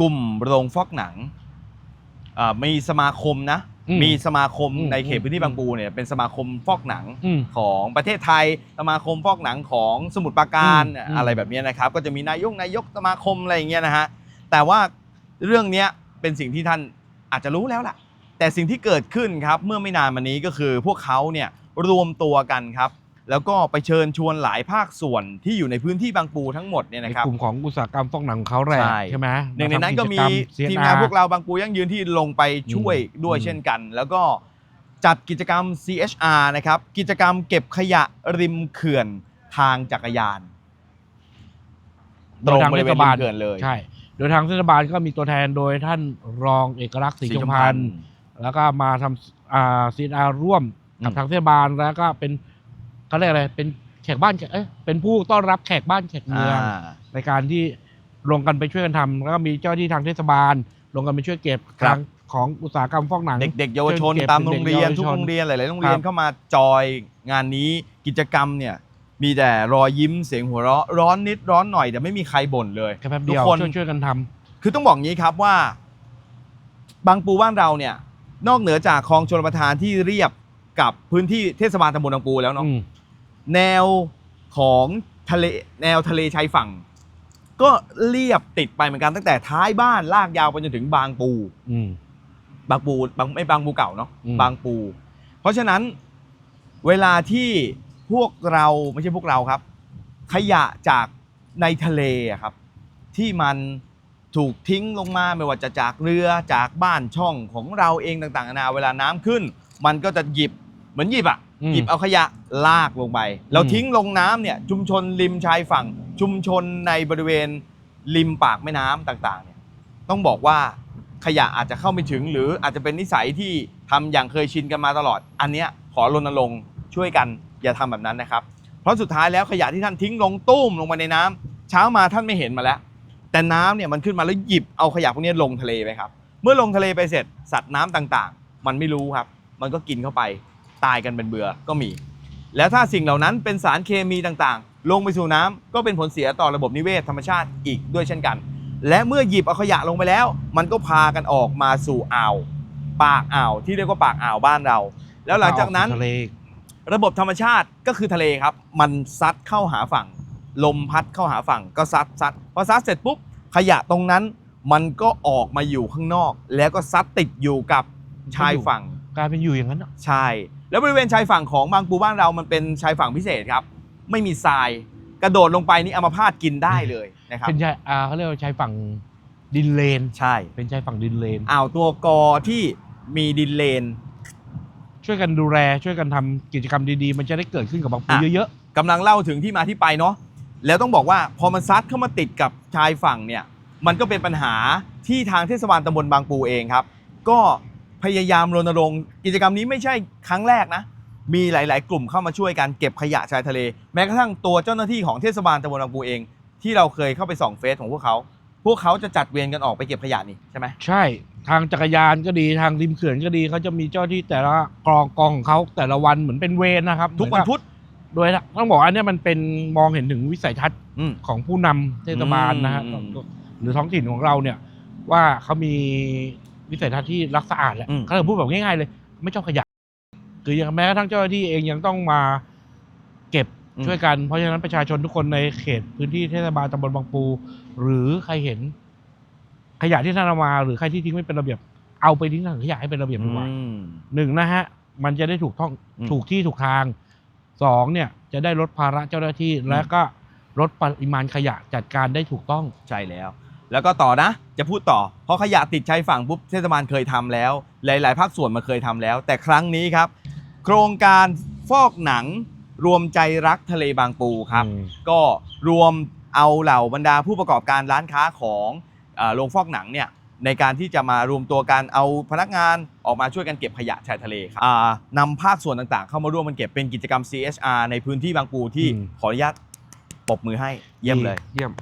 กลุ่มโรงฟอกหนังอ่ามีสมาคมนะ อืมมีสมาคมอืมในเขตพื้นที่อืมบางปูเนี่ยเป็นสมาคมฟอกหนังอืมของประเทศไทย สมาคมฟอกหนังของสมุทรปราการอืม อะไรแบบเนี้ยนะครับ ก็จะมีนายกนายกสมาคมอะไรอย่างเงี้ยนะฮะแต่ว่าเรื่องเนี้ยเป็นสิ่งที่ท่านอาจจะรู้แล้วล่ะ แต่สิ่งที่เกิดขึ้นครับเมื่อไม่นานมานี้ก็คือพวกเขาเนี่ยรวมตัวกันครับ แล้วก็ไปเชิญชวนหลายภาคส่วนที่อยู่ในพื้นที่บางปูทั้งหมดเนี่ยในนะครับกลุ่มของอุตสาหกรรมฟอกหนังของเขาแหละใช่ใช่ไหมหนึ่งในนั้นก็มีาทำจรรทีมงาน CSR พวกเราบางปูยั่งยืนที่ลงไปช่วยด้วยอืมเช่นกัน แล้วก็จัดกิจกรรม CHR นะครับกิจกรรมเก็บขยะริมเขื่อนทางจักรยาน ตรงบริเวณริมเขื่อนเลยใช่ โดยทางเทศบาลก็มีตัวแทนโดยท่านรองเอกลักษณ์ศรีชมพันธ์แล้วก็มาทำอ่าซีอาร่วมกับอืมทางเทศบาลแล้วก็เป็น เขาเรียกอะไรเป็นแขกบ้านแขกเอ้ยเป็นผู้ต้อนรับแขกบ้านแขกเมืองอ่าในการที่ลงกันไปช่วยกันทำแล้วก็มีเจ้าหน้าที่ทางเทศบาล ลงกันไปช่วยเก็บครับ ทางของอุตสาหกรรมฟอกหนัง เด็กๆเยาวชนเก็บตามโรงเรียนเด็กๆทุกเยาวชนโรงเรียนหลายๆโรงเรียคนรับ เข้ามาจอยงานนี้กิจกรรมเนี่ยมีแต่รอยยิ้มเสียงหัวเราะร้อนนิดร้อนหน่อยแต่ไม่มีใครบ่นเลย แค่แป๊บเดียวทุกคน ช่วยช่วยกันทำ คือต้องบอกงี้ครับว่า บางปูบ้านเราเนี่ย นอกเหนือจากคลองชลประทานที่เรียบ กับพื้นที่เทศบาลตำบลบางปูแล้วเนาะอืมแนวของทะเลแนวทะเลชายฝั่ง ก็เรียบติดไปเหมือนกันตั้งแต่ท้ายบ้านลากยาวไปจนถึงบางปู อืม บางปูบางไม่บางปูเก่าเนาะอืม บางปู เพราะฉะนั้นเวลาที่พวกเราไม่ใช่พวกเราครับ ขยะจากในทะเลอะครับ ที่มันถูกทิ้งลงมาไม่ว่าจะจากเรือจากบ้านช่องของเราเองต่างๆนานาเวลาน้ำขึ้น มันก็จะหยิบ เหมือนหยิบอะอืม หยิบเอาขยะลากลงไป แล้วอืมทิ้งลงน้ำเนี่ยชุมชนริมชายฝั่ง ชุมชนในบริเวณริมปากแม่น้ำต่างๆเนี่ยต้องบอกว่าขยะอาจจะเข้าไม่ถึง หรืออาจจะเป็นนิสัยที่ทำอย่างเคยชินกันมาตลอด อันเนี้ยขอรณรงค์ช่วยกันอย่าทำแบบนั้นนะครับ เพราะสุดท้ายแล้วขยะที่ท่านทิ้งลงตุ้มลงมาในน้ำเช้ามาท่านไม่เห็นมาแล้ว แต่น้ำเนี่ยมันขึ้นมาแล้วหยิบเอาขยะพวกนี้ลงทะเลไปครับ เมื่อลงทะเลไปเสร็จสัตว์น้ำต่างๆ มันไม่รู้ครับ มันก็กินเข้าไป ตายกันเป็นเบื่อก็มี แล้วถ้าสิ่งเหล่านั้นเป็นสารเคมีต่างๆ ลงไปสู่น้ำก็เป็นผลเสียต่อระบบนิเวศธรรมชาติอีกด้วยเช่นกัน และเมื่อหยิบเอาขยะลงไปแล้ว มันก็พากันออกมาสู่อ่าว ปากอ่าวที่เรียกว่าปากอ่าวบ้านเรา แล้วหลังจากนั้นทะเลระบบธรรมชาติก็คือทะเลครับ มันซัดเข้าหาฝั่ง ลมพัดเข้าหาฝั่งก็ซัดซัดพอซัดเสร็จปุ๊บขยะตรงนั้นมันก็ออกมาอยู่ข้างนอก แล้วก็ซัดติดอยู่กับชายฝั่ง กลายเป็นอยู่อย่างนั้นอะใช่ แล้วบริเวณชายฝั่งของบางปูบ้านเรามันเป็นชายฝั่งพิเศษครับ ไม่มีทราย กระโดดลงไปนี่อัมพาตกินได้เลยนะครับ เป็นชายอ่าเขาเรียกว่าชายฝั่งดินเลน ใช่ เป็นชายฝั่งดินเลน อ่าวตัวกอที่มีดินเลน ช่วยกันดูแลช่วยกันทำกิจกรรมดีๆ มันจะได้เกิดขึ้นกับบางปูอะ เยอะกำลังเล่าถึงที่มาที่ไปเนาะ แล้วต้องบอกว่าพอมันซัดเข้ามาติดกับชายฝั่งเนี่ย มันก็เป็นปัญหาที่ทางเทศบาลตำบลบางปูเองครับ ก็ พยายามรณรงค์กิจกรรมนี้ไม่ใช่ครั้งแรกนะ มีหลาย ๆ กลุ่มเข้ามาช่วยกันเก็บขยะชายทะเล แม้กระทั่งตัวเจ้าหน้าที่ของเทศบาลตำบลบางปูเอง ที่เราเคยเข้าไปส่องเฟซของพวกเขา พวกเขาจะจัดเวรกันออกไปเก็บขยะนี่ใช่ไหมๆใช่ทางจักรยานก็ดีทางริมเขื่อนก็ดีเขาจะมีเจ้าที่แต่ละกองกองของเขาแต่ละวันเหมือนเป็นเวรนะครับทุกวันเหมือพุธ โดยต้องบอกว่าอันเนี้ยมันเป็นมองเห็นถึงวิสัยทัศน์อืมของผู้นำเทศบาลนะฮะอืม หรือท้องถิ่นของเราเนี่ยว่าเขามี วิสัยทัศน์ที่รักสะอาดแหละอืมเขาเลยพูดแบบง่ายๆเลย ไม่ชอบขยะคือยังแม้กระทั่งเจ้าหน้าที่เองยังต้องมาเก็บอืม ช่วยกัน เพราะฉะนั้นประชาชนทุกคนในเขตพื้นที่เทศบาลตำบลบางปู หรือใครเห็น ขยะที่ท่านเอามา หรือใครที่ทิ้งไม่เป็นระเบียบ เอาไปทิ้งถังขยะให้เป็นระเบียบดีกว่า อืม หนึ่งนะฮะ มันจะได้ถูกต้องอืมถูกที่ถูกทางสองเนี่ยจะได้ลดภาระเจ้าหน้าที่ และก็ลดปริมาณขยะจัดการได้ถูกต้อง ใช่แล้ว แล้วก็ต่อนะ จะพูดต่อ เพราะขยะติดชายฝั่งปุ๊บเทศบาลเคยทำแล้ว หลาย ๆ ภาคส่วนมาเคยทำแล้ว แต่ครั้งนี้ครับ โครงการฟอกหนังรวมใจรักทะเลบางปูครับอืมก็รวมเอาเหล่าบรรดาผู้ประกอบการร้านค้าของเอ่อโรงฟอกหนังเนี่ยในการที่จะมารวมตัวกันเอาพนักงานออกมาช่วยกันเก็บขยะชายทะเลครับอ่านำภาคส่วนต่างๆ เข้ามาร่วมกันเก็บเป็นกิจกรรม CSR ในพื้นที่บางปูที่อืมขออนุญาตปรบมือให้เยี่ยมเลย เยี่ยม